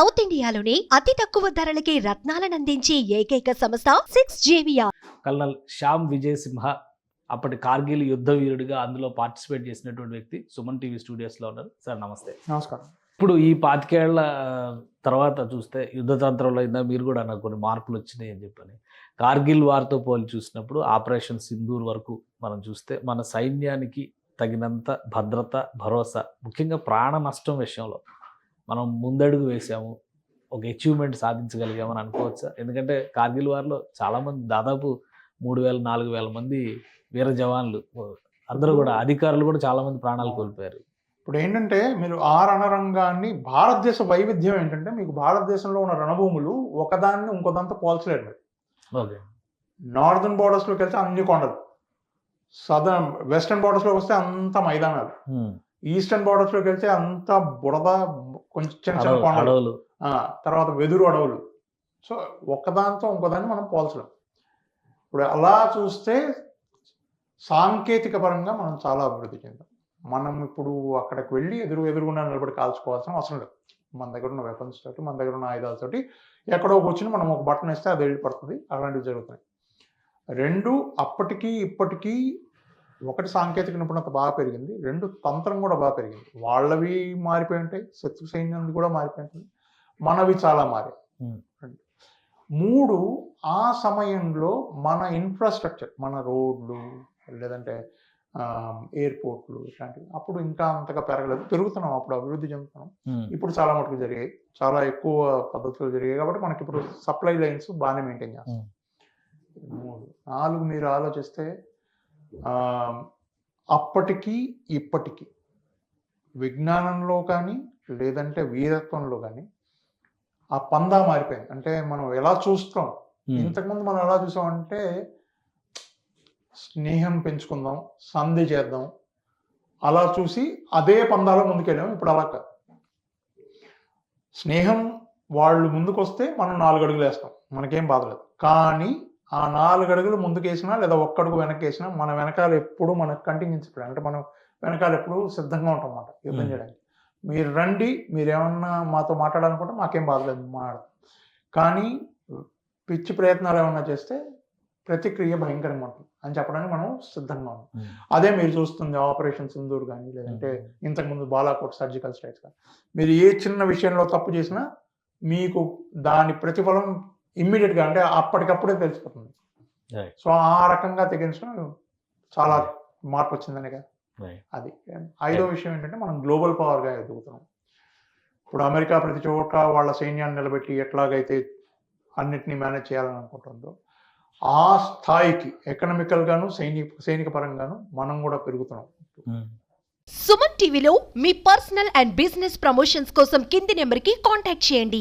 South ఇండియాలోని అతి తక్కువ ధరలకి రత్నాలనందించే ఏకైక సంస్థ సిక్స్ జేవియా కల్నల్ శ్యామ్ విజయ్ సింహ అప్పటి కార్గిల్ యుద్ధ వీరుడిగా అందులో పార్టిసిపేట్ చేసినటువంటి వ్యక్తి సుమన్ టీవీ స్టూడియోస్లో ఉన్నారు. సార్ నమస్తే. నమస్కారం. ఇప్పుడు ఈ పాతికేళ్ళ తర్వాత చూస్తే యుద్ధ తంత్రంలో అయినా మీరు కూడా నాకు కొన్ని మార్పులు వచ్చినాయి అని చెప్పని. కార్గిల్ వార్తో పోలి చూసినప్పుడు ఆపరేషన్ సింధూర్ వరకు మనం చూస్తే మన సైన్యానికి తగినంత భద్రత భరోసా ముఖ్యంగా ప్రాణ నష్టం విషయంలో మనం ముందడుగు వేసాము. ఒక అచీవ్మెంట్ సాధించగలిగామని అనుకోవచ్చా? ఎందుకంటే కార్గిల్ వార్లో చాలామంది దాదాపు మూడు వేల నాలుగు వేల మంది వీర జవాన్లు. అందరూ కూడా అధికారులు కూడా చాలామంది ప్రాణాలు కోల్పోయారు. ఇప్పుడు ఏంటంటే మీరు ఆ రణరంగాన్ని భారతదేశ వైవిధ్యం ఏంటంటే మీకు భారతదేశంలో ఉన్న రణభూములు ఒకదాన్ని ఇంకోదాంతో పోల్చలేరు మీరు. ఓకే. నార్దర్న్ బోర్డర్స్లోకి వెళ్తే అన్ని కొండలు. సదర్న్ వెస్టర్న్ బోర్డర్స్లోకి వస్తే అంత మైదానాలు. ఈస్టర్న్ బోర్డర్స్లోకి వెళ్తే అంత బురద కొంచెం చిన్న చిన్న కొండలు. తర్వాత వెదురు అడవులు. సో ఒక్కదాంతో ఇంకోదాన్ని మనం పోల్చలేం. ఇప్పుడు అలా చూస్తే సాంకేతిక పరంగా మనం చాలా అభివృద్ధి చెందాం. మనం ఇప్పుడు అక్కడికి వెళ్ళి ఎదురు ఎదురుగుండా నిలబడి కాల్చుకోవాల్సిన అవసరం లేదు. మన దగ్గర ఉన్న వెపన్స్ తోటి మన దగ్గర ఉన్న ఆయుధాలతోటి ఎక్కడో కూర్చుని మనం ఒక బటన్ ఇస్తే అది వెళ్ళిపడుతుంది. అలాంటివి జరుగుతున్నాయి. రెండు అప్పటికి ఇప్పటికీ ఒకటి సాంకేతిక నిపుణత బాగా పెరిగింది. రెండు తంత్రం కూడా బాగా పెరిగింది. వాళ్ళవి మారిపోయి ఉంటాయి. శత్రు సైన్యం కూడా మారిపోయి ఉంటుంది. మనవి చాలా మారాయి. Hmm. మూడు ఆ సమయంలో మన ఇన్ఫ్రాస్ట్రక్చర్ మన రోడ్లు లేదంటే ఎయిర్పోర్ట్లు ఇట్లాంటివి అప్పుడు ఇంకా అంతగా పెరగలేదు. పెరుగుతున్నాం అప్పుడు అభివృద్ధి చెందుతున్నాం. ఉమ్, ఇప్పుడు చాలా మటుకు జరిగాయి. చాలా ఎక్కువ పద్ధతులు జరిగాయి కాబట్టి మనకి ఇప్పుడు సప్లై లైన్స్ బాగానే మెయింటైన్ చేస్తాం. మూడు. నాలుగు మీరు ఆలోచిస్తే అప్పటికి ఇప్పటికి విజ్ఞానంలో కానీ లేదంటే వీరత్వంలో కానీ ఆ పందా మారిపోయింది. అంటే మనం ఎలా చూస్తాం? ఇంతకుముందు మనం ఎలా చూసామంటే స్నేహం పెంచుకుందాం సంధి చేద్దాం అలా చూసి అదే పందాలో ముందుకెళ్ళాం. ఇప్పుడు అలా కాదు. స్నేహం వాళ్ళు ముందుకు వస్తే మనం నాలుగు అడుగులు వేస్తాం. మనకేం బాధలేదు కానీ ఆ నాలుగు అడుగులు ముందుకేసినా లేదా ఒక్కడుగు వెనక్కి వేసినా మన వెనకాల ఎప్పుడు మనకు కంటిన్యూన్స్ అంటే మనం వెనకాల ఎప్పుడు సిద్ధంగా ఉంటాం అన్నమాట యుద్ధం. చేయడానికి. మీరు రండి మీరు ఏమన్నా మాతో మాట్లాడాలనుకుంటే మాకేం బాధలేదు మాట్లాడదాం కానీ పిచ్చి ప్రయత్నాలు ఏమన్నా చేస్తే ప్రతిక్రియ భయంకరంగా ఉంటుంది అని చెప్పడానికి మనం సిద్ధంగా ఉన్నాం. అదే మీరు చూస్తుంది ఆపరేషన్ సింధూర్ కానీ లేదంటే ఇంతకుముందు బాలాకోట్ సర్జికల్ స్ట్రైక్స్ కానీ. మీరు ఏ చిన్న విషయంలో తప్పు చేసినా మీకు దాని ప్రతిఫలం ఇమ్మీడియట్గా అంటే అప్పటికప్పుడే తెలిసిపోతుంది. సో ఆ రకంగా తెగించడం చాలా మార్పు వచ్చిందనే కదా. అది. ఐదో విషయం ఏంటంటే మనం గ్లోబల్ పవర్గా ఎదుగుతున్నాం. ఇప్పుడు అమెరికా ప్రతి చోట వాళ్ళ సైన్యాన్ని నిలబెట్టి ఎట్లాగైతే అన్నిటినీ మేనేజ్ చేయాలని అనుకుంటుందో ఆ స్థాయికి ఎకనామికల్ గాను సైనిక సైనిక పరంగాను మనం కూడా పెరుగుతున్నాం. ఉమ్. సుమన్ టీవీలో మీ పర్సనల్ అండ్ బిజినెస్ ప్రమోషన్స్ కోసం కింది నెంబర్కి కాంటాక్ట్ చేయండి.